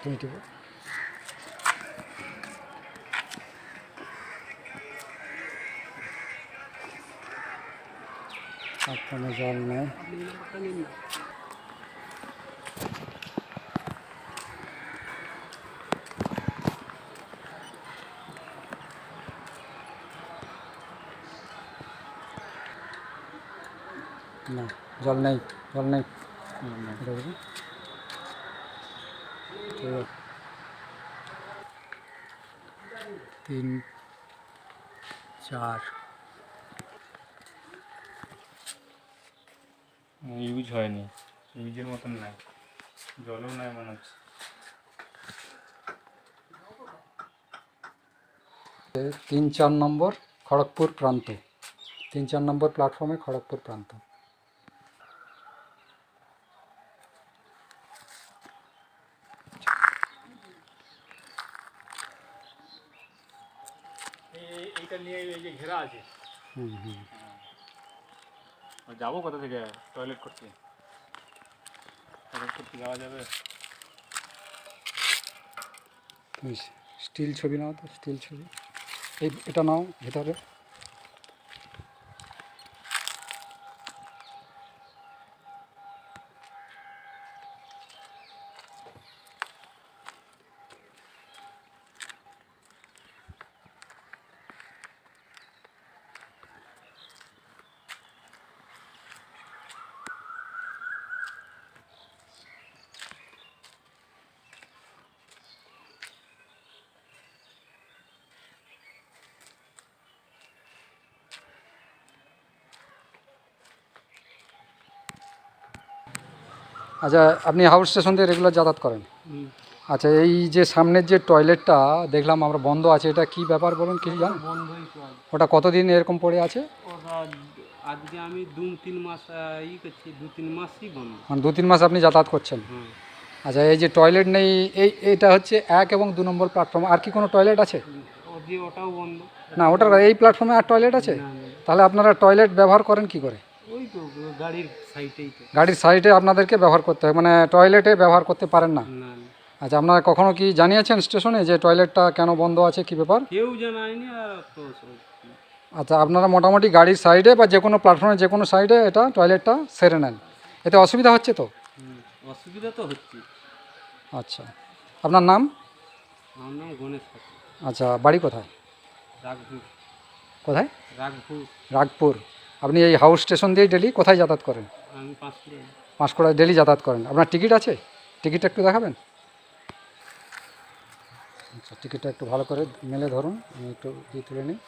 তুমি টিপো আর কোনো জল নেই না জল নেই জল নেই। তিন চার। ইউজ হয়নি ইউজের মতন নাই জলও নাই মনে হচ্ছে। তিন চার নম্বর খড়গপুর প্রান্ত। তিন চার নম্বর প্ল্যাটফর্মে খড়গপুর প্রান্ত। এইটা নিয়ে এই যে ঘেরা আছে। হুম হুম। যাব কোথা থেকে? টয়লেট করতে। টয়লেট করতে যাওয়া যাবে। তুমি স্টিল ছবি নাও তো স্টিল ছবি। এই এটা নাও ভেতরে। আচ্ছা আপনি হাউস স্টেশন দিয়ে রেগুলার যাতায়াত করেন? আচ্ছা এই যে সামনের যে টয়লেটটা দেখলাম আমরা বন্ধ আছে এটা কি ব্যাপার বলুন কি জান। ওটা কতদিন এরকম পড়ে আছে? আজকে আমি দু তিন মাস ই করছি দু তিন মাসই বন্ধ। মানে দু তিন মাস আপনি যাতায়াত করছেন? আচ্ছা এই যে টয়লেট নেই এই এটা হচ্ছে এক এবং দু নম্বর প্ল্যাটফর্ম আর কি কোনো টয়লেট আছে? ওটাও বন্ধ। না ওটার এই প্ল্যাটফর্মে আর টয়লেট আছে। তাহলে আপনারা টয়লেট ব্যবহার করেন কি করে? তো গাড়ির সাইডেই তো। গাড়ির সাইডে আপনাদেরকে ব্যবহার করতে হয় মানে টয়লেটে ব্যবহার করতে পারেন না। আচ্ছা আপনারা কখনো কি জানিয়েছেন স্টেশনে যে টয়লেটটা কেন বন্ধ আছে কি ব্যাপার? কেউ জানায়নি আর তো সব- আচ্ছা আপনারা মোটামুটি গাড়ির সাইডে বা যে কোনো প্ল্যাটফর্মে যে কোনো সাইডে এটা টয়লেটটা সেরে নেন। এতে অসুবিধা হচ্ছে তো? হুম, অসুবিধা তো হচ্ছে আচ্ছা আপনার নাম? আমার নাম গণেশ ঠাকুর। আচ্ছা বাড়ি কোথায়? কোথায়? রাগপুর রাগপুর আপনি এই হাউস স্টেশন দিয়ে ডেলি কোথায় যাতায়াত করেন? পাঁশকুড়ায় ডেলি যাতায়াত করেন। আপনার টিকিট আছে? টিকিটটা একটু দেখাবেন? আচ্ছা টিকিটটা একটু ভালো করে মেলে ধরুন আমি একটু দিয়ে তুলে নিই।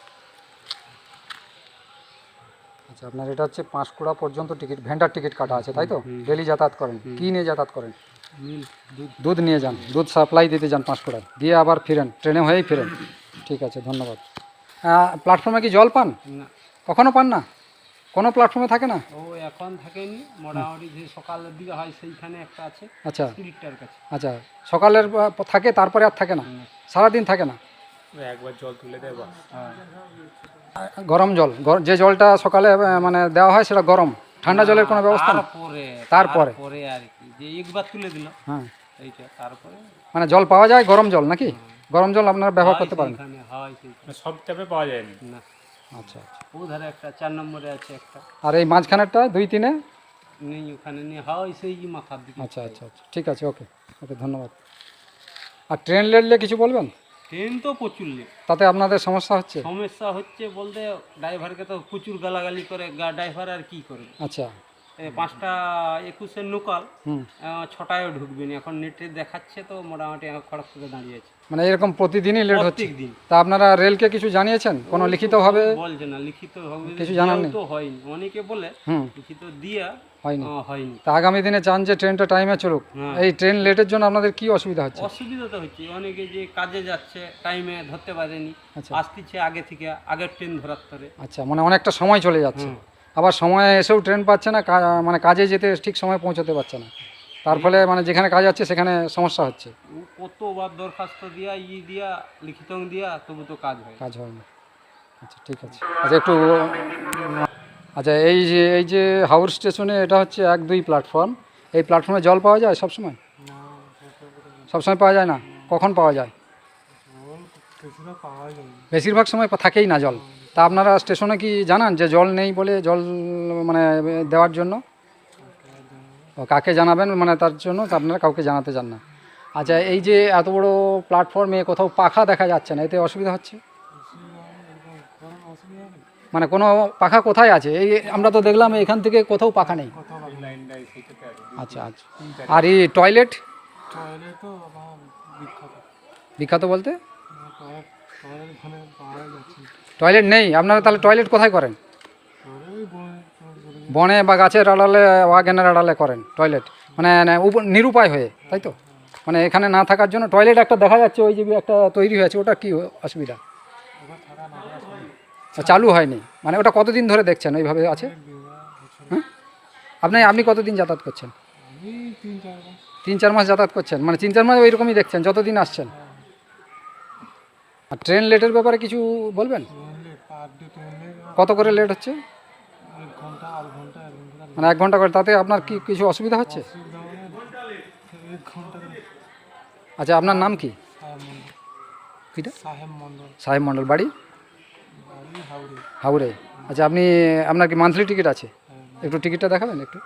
আচ্ছা আপনার এটা হচ্ছে পাঁশকুড়া পর্যন্ত টিকিট ভেন্ডার টিকিট কাটা আছে তাই তো? ডেলি যাতায়াত করেন। কী নিয়ে যাতায়াত করেন? দুধ নিয়ে যান দুধ সাপ্লাই দিতে যান পাঁশকুড়ায় দিয়ে আবার ফিরেন ট্রেনে হয়েই ফিরেন। ঠিক আছে ধন্যবাদ। প্ল্যাটফর্মে কি জল পান? কখনো পান না? কোনো প্ল্যাটফর্মে থাকে না? ও এখন থাকেনি। মোটামুটি যে সকালের দিকে হয় সেইখানে একটা আছে। আচ্ছা। স্পিরিটটার কাছে। আচ্ছা সকালের থাকে তারপরে আর থাকে না? সারাদিন থাকে না? একবার জল তুলে দেয় গরম জল যে জলটা সকালে মানে দেওয়া হয় সেটা গরম। ঠান্ডা জলের কোনো ব্যবস্থা তারপরে তারপরে? আর কি। যে একবার তুলে দিল হ্যাঁ। এইটা তারপরে। মানে জল পাওয়া যায় গরম জল নাকি? গরম জল আপনারা ব্যবহার করতে পারেন। হয় সব ট্যাপে পাওয়া যায়নি? না। আচ্ছা আচ্ছা। ও ধারে একটা চার নম্বরে আছে একটা। আর এই মাঝখানেরটা দুই তিনে? নেই ওখানে নিয়ে হয় সেই মাথার দিকে। আচ্ছা আচ্ছা আচ্ছা। ঠিক আছে ওকে। ওকে ধন্যবাদ। আর ট্রেন লেটলে কিছু বলবেন? ট্রেন তো প্রচুর লেট। তাতে আপনাদের সমস্যা হচ্ছে? সমস্যা হচ্ছে বলতে ড্রাইভারকে তো প্রচুর গালাগালি করে গা ড্রাইভার আর কি করবে? আচ্ছা। পাঁচটা একুশের লোকাল ছটায়ও ঢুকবে এখন নেটে দেখাচ্ছে তো মোটামুটি খড়গপুরে দাঁড়িয়ে আছে। মানে এরকম প্রতিদিনই লেট হচ্ছে? দিন তা আপনারা রেলকে কিছু জানিয়েছেন? কোনো লিখিতভাবে বলছে না লিখিত হবে কিছু জানার নেই? তো হয়নি। অনেকে বলে লিখিত দিয়া হয়নি। হয়নি। তা আগামী দিনে চান যে ট্রেনটা টাইমে চলুক। হ্যাঁ। এই ট্রেন লেটের জন্য আপনাদের কি অসুবিধা হচ্ছে? অসুবিধা তো হচ্ছে। অনেকে যে কাজে যাচ্ছে টাইমে ধরতে পারেনি। আচ্ছা। আসতেছে আগে থেকে আগের ট্রেন ধরার ধরে আচ্ছা মানে অনেকটা সময় চলে যাচ্ছে। আবার সময়ে এসেও ট্রেন পাচ্ছে না মানে কাজে যেতে ঠিক সময় পৌঁছতে পারছে না। তার ফলে মানে যেখানে কাজ আছে সেখানে সমস্যা হচ্ছে। কতবার দরখাস্ত দিয়া ই দিয়া লিখিত দিয়া তবু তো কাজ হয় কাজ হয় না আচ্ছা ঠিক আছে। আচ্ছা একটু আচ্ছা এই যে এই যে হাওড় স্টেশনে এটা হচ্ছে এক দুই প্ল্যাটফর্ম। এই প্ল্যাটফর্মে জল পাওয়া যায় সবসময়? সবসময় পাওয়া যায় না? কখন পাওয়া যায়? বেশিরভাগ সময় থাকেই না জল। তা আপনারা স্টেশনে কি জানান যে জল নেই বলে জল মানে দেওয়ার জন্য? ও কাকে জানাবেন মানে তার জন্য? আপনারা কাউকে জানাতে চান না। আচ্ছা এই যে এত বড় প্ল্যাটফর্মে কোথাও পাখা দেখা যাচ্ছে না এতে অসুবিধা হচ্ছে? মানে কোনো পাখা কোথায় আছে? এই আমরা তো দেখলাম এখান থেকে কোথাও পাখা নেই। আচ্ছা আচ্ছা। আর এই টয়লেট বিখ্যাত বলতে? টয়লেট নেই? আপনারা তাহলে টয়লেট কোথায় করেন? বনে বা গাছের আড়ালে ওয়াগেনের আড়ালে করেন টয়লেট। মানে না, উপ- নিরুপায় হয়ে তাই তো? মানে এখানে না থাকার জন্য টয়লেট একটা দেখা যাচ্ছে ওই যে একটা তৈরি হয়েছে ওটা কি অসুবিধা? ও চালু হয়নি। মানে ওটা কতদিন ধরে দেখছেন? ওইভাবে আছে? হ্যাঁ? আপনি আপনি কতদিন যাতায়াত করছেন? তিন চার মাস। তিন চার মাস যাতায়াত করছেন? মানে তিন চার মাস ওইরকমই দেখছেন যতদিন আসছেন? আর ট্রেন লেটের ব্যাপারে কিছু বলবেন? কত করে লেট হচ্ছে? মানে এক ঘণ্টা করে, তাতে আপনার কি কিছু অসুবিধা হচ্ছে? আচ্ছা আপনার নাম কি? সাহেব মন্ডল বাড়ি? হাওড়ে। আচ্ছা আপনি, আপনার কি মান্থলি টিকিট আছে? একটু টিকিটটা দেখাবেন একটু।